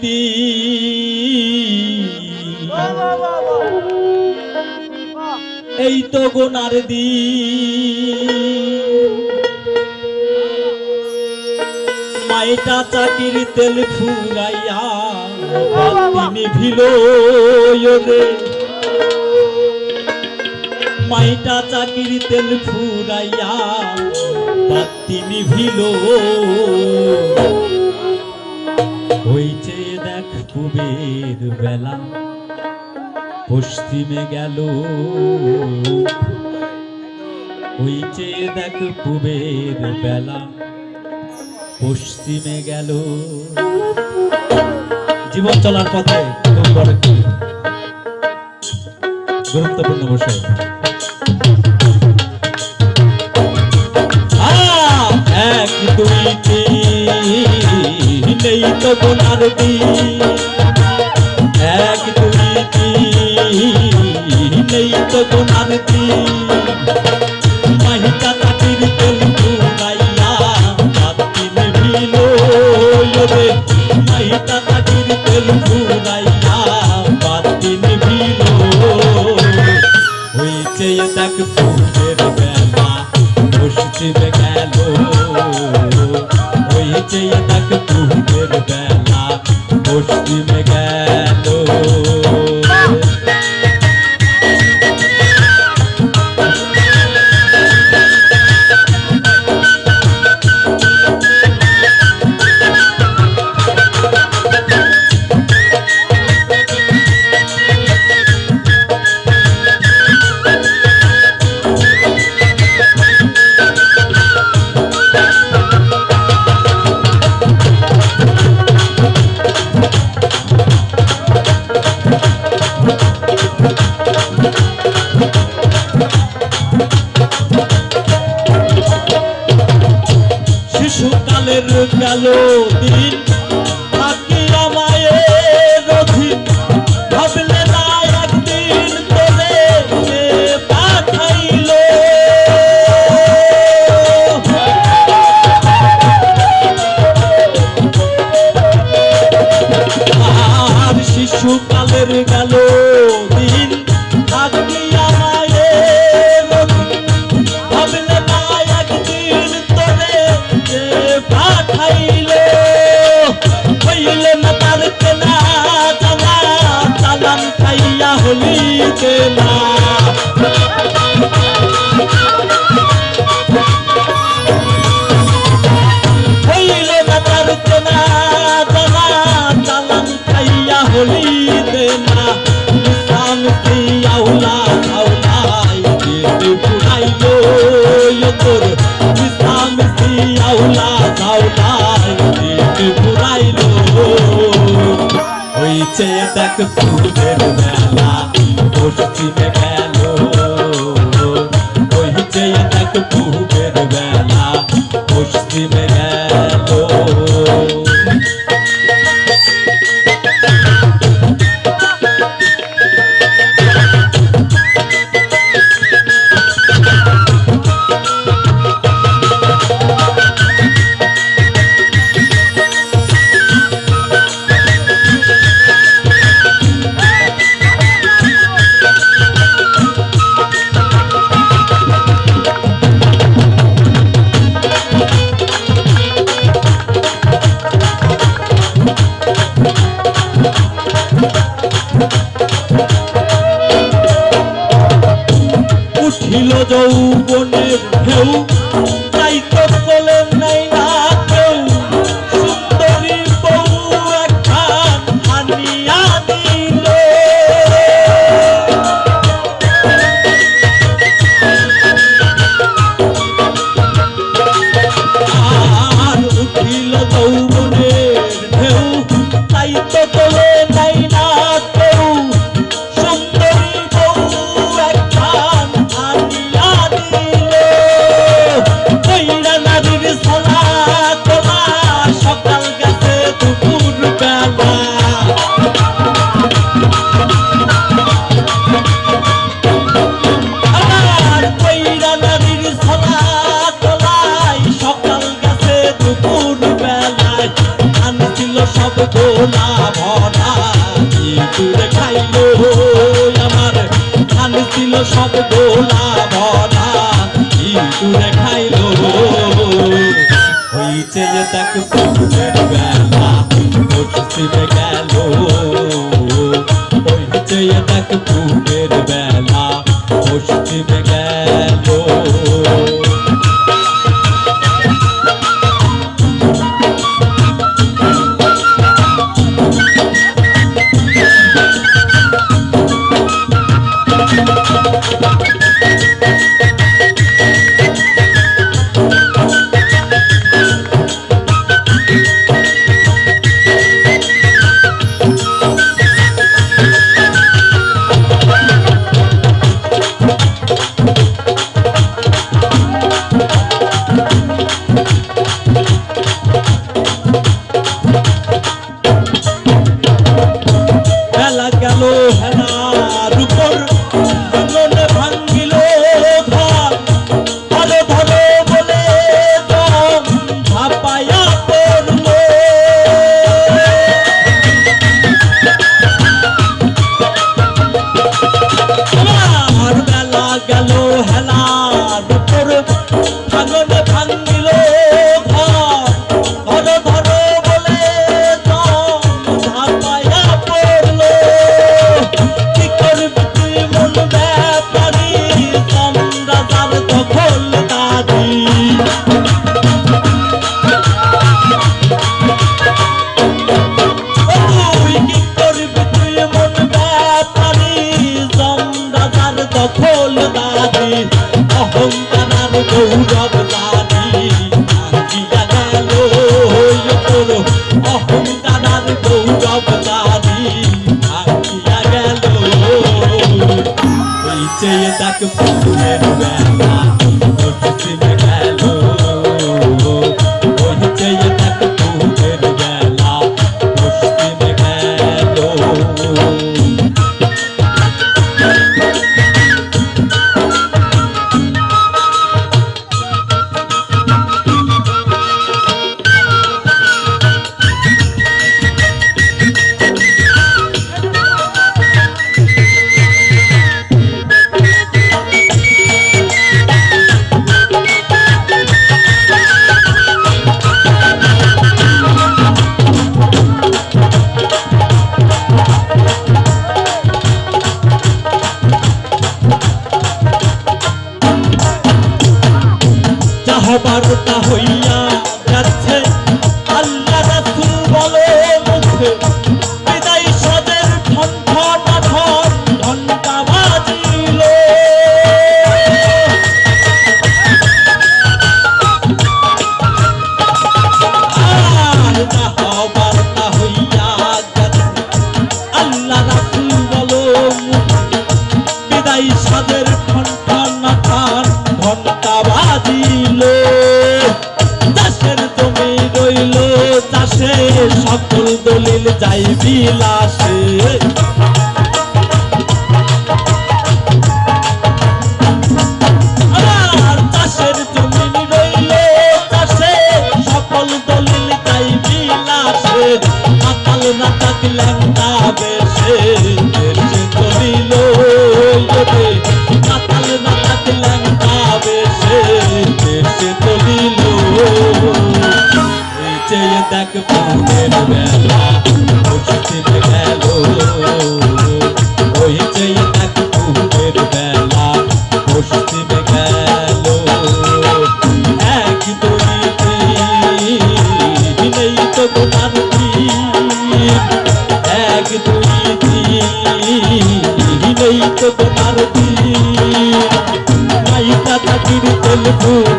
প্রীতি এই তো গোনার দি মাইটা চাকির তেল ফুরাইয়া ভিল মাইটা চাকির তেল ফুরাইয়া তিনি ভিল। ভুবের বেলা পশ্চিমে গেল। হইছে দেখ পুবের বেলা পশ্চিমে গেল। জীবন চলার পথে গুরুত্বপূর্ণ বিষয়। এক দুই তিন নেই তো কোন আর tiempo আলো দিয়ে ভুলিতে না like a fool. to যৌবনের ঢেউ না মনা ইঁদুরে খাইল আমার। ধান ছিল সব গোলা মনা ইঁদুরে খাইল হইছে যে তাকে গেল Bye. Oppo যাই বিলাসে। সকল দলিল তাই বিলাসে। মাতাল না থাকলাম না বলবো